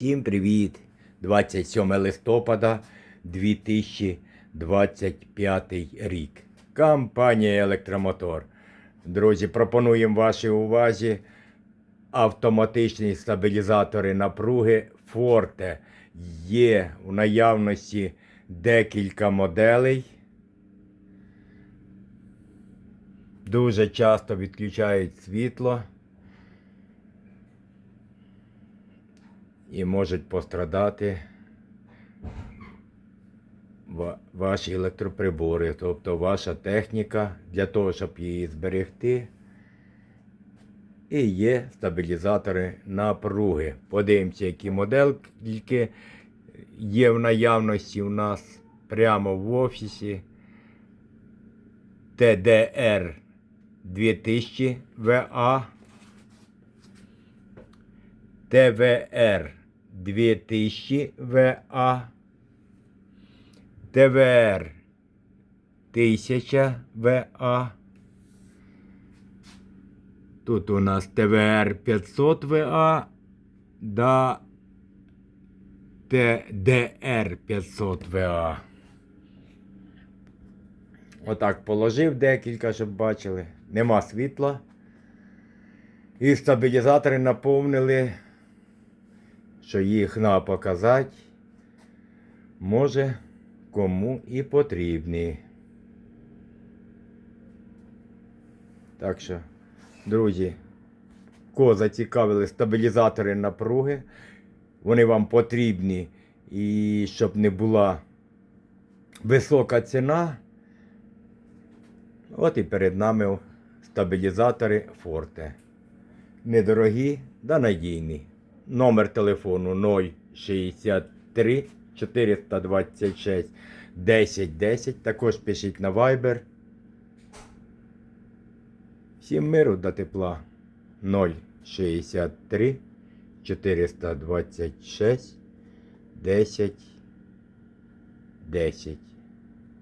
Всім привіт! 27 листопада 2025 рік. Компанія Електромотор. Друзі, пропонуємо вашій увазі автоматичні стабілізатори напруги Forte. Є у наявності декілька моделей. Дуже часто відключають світло. І можуть пострадати ваші електроприбори, тобто ваша техніка для того, щоб її зберегти. І є стабілізатори напруги. Подивимося, які модельки є в наявності у нас прямо в офісі. TDR 2000 VA. ТВР 2000 ВА, ТВР 1000 ВА. Тут у нас ТВР 500 ВА да ТДР 500 ВА. Отак положив декілька, щоб бачили. Нема світла. І стабілізатори наповнили, що їх на показати може кому і потрібні. Так що, друзі, кого зацікавили стабілізатори напруги, вони вам потрібні і щоб не була висока ціна. От і перед нами стабілізатори Forte недорогі да надійні. Номер телефону 063 426 1010. Також пишіть на Viber. Всім миру до тепла 063 426 10 10.